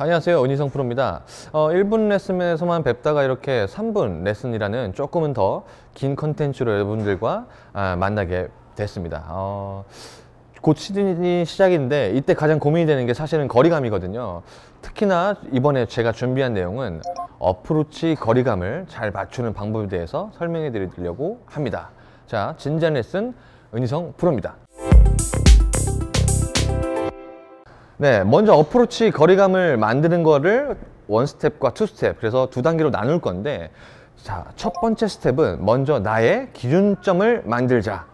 안녕하세요 은희성 프로입니다. 어, 1분 레슨에서만 뵙다가 이렇게 3분 레슨이라는 조금은 더 긴 컨텐츠로 여러분들과 아, 만나게 됐습니다. 어, 곧 시즌이 시작인데 이때 가장 고민이 되는 게 사실은 거리감이거든요. 특히나 이번에 제가 준비한 내용은 어프로치 거리감을 잘 맞추는 방법에 대해서 설명해 드리려고 합니다. 자 진지한 레슨 은희성 프로입니다 네, 먼저 어프로치 거리감을 만드는 거를 원 스텝과 투 스텝 그래서 두 단계로 나눌 건데 자, 첫 번째 스텝은 먼저 나의 기준점을 만들자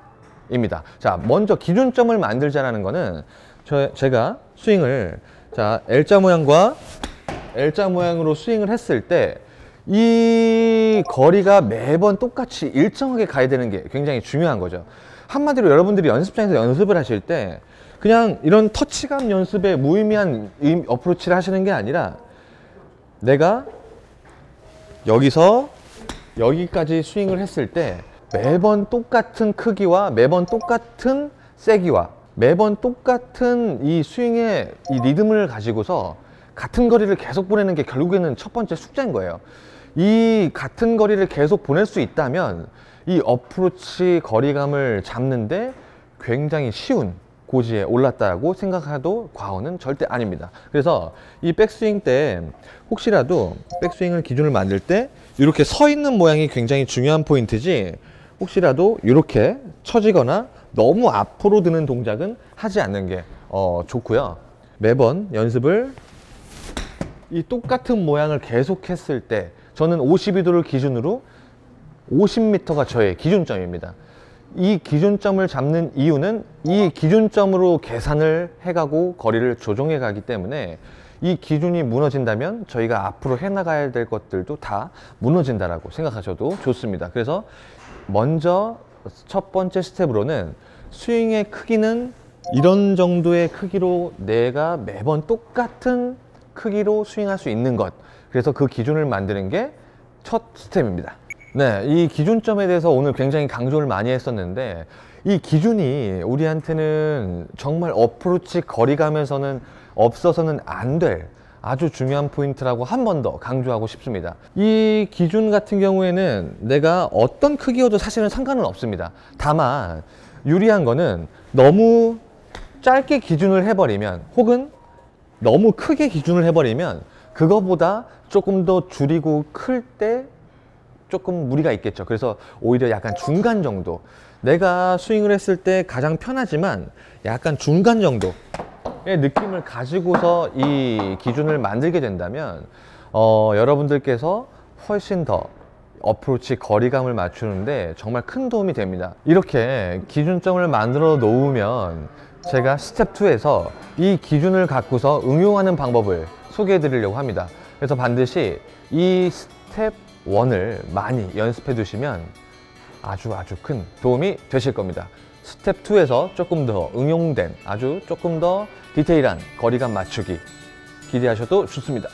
입니다. 자, 먼저 기준점을 만들자라는 거는 저, 제가 스윙을 자, L자 모양과 L자 모양으로 스윙을 했을 때 이 거리가 매번 똑같이 일정하게 가야 되는 게 굉장히 중요한 거죠. 한마디로 여러분들이 연습장에서 연습을 하실 때 그냥 이런 터치감 연습에 무의미한 어프로치를 하시는 게 아니라 내가 여기서 여기까지 스윙을 했을 때 매번 똑같은 크기와 매번 똑같은 세기와 매번 똑같은 이 스윙의 이 리듬을 가지고서 같은 거리를 계속 보내는 게 결국에는 첫 번째 숙제인 거예요. 이 같은 거리를 계속 보낼 수 있다면 이 어프로치 거리감을 잡는데 굉장히 쉬운 고지에 올랐다고 생각해도 과언은 절대 아닙니다. 그래서 이 백스윙 때 혹시라도 백스윙을 기준을 만들 때 이렇게 서 있는 모양이 굉장히 중요한 포인트지 혹시라도 이렇게 처지거나 너무 앞으로 드는 동작은 하지 않는 게 어, 좋고요. 매번 연습을 이 똑같은 모양을 계속 했을 때 저는 52도를 기준으로 50m가 저의 기준점입니다. 이 기준점을 잡는 이유는 이 기준점으로 계산을 해가고 거리를 조정해 가기 때문에 이 기준이 무너진다면 저희가 앞으로 해나가야 될 것들도 다 무너진다라고 생각하셔도 좋습니다. 그래서 먼저 첫 번째 스텝으로는 스윙의 크기는 이런 정도의 크기로 내가 매번 똑같은 크기로 스윙할 수 있는 것 그래서 그 기준을 만드는 게 첫 스텝입니다. 네, 이 기준점에 대해서 오늘 굉장히 강조를 많이 했었는데 이 기준이 우리한테는 정말 어프로치 거리감에서는 없어서는 안 될 아주 중요한 포인트라고 한 번 더 강조하고 싶습니다. 이 기준 같은 경우에는 내가 어떤 크기여도 사실은 상관은 없습니다. 다만 유리한 거는 너무 짧게 기준을 해버리면 혹은 너무 크게 기준을 해버리면 그거보다 조금 더 줄이고 클 때 조금 무리가 있겠죠. 그래서 오히려 약간 중간 정도. 내가 스윙을 했을 때 가장 편하지만 약간 중간 정도의 느낌을 가지고서 이 기준을 만들게 된다면 어, 여러분들께서 훨씬 더 어프로치 거리감을 맞추는데 정말 큰 도움이 됩니다. 이렇게 기준점을 만들어 놓으면 제가 스텝 2에서 이 기준을 갖고서 응용하는 방법을 소개해 드리려고 합니다. 그래서 반드시 이 스텝 원을 많이 연습해 두시면 아주 아주 큰 도움이 되실 겁니다. 스텝 2에서 조금 더 응용된 아주 조금 더 디테일한 거리감 맞추기 기대하셔도 좋습니다.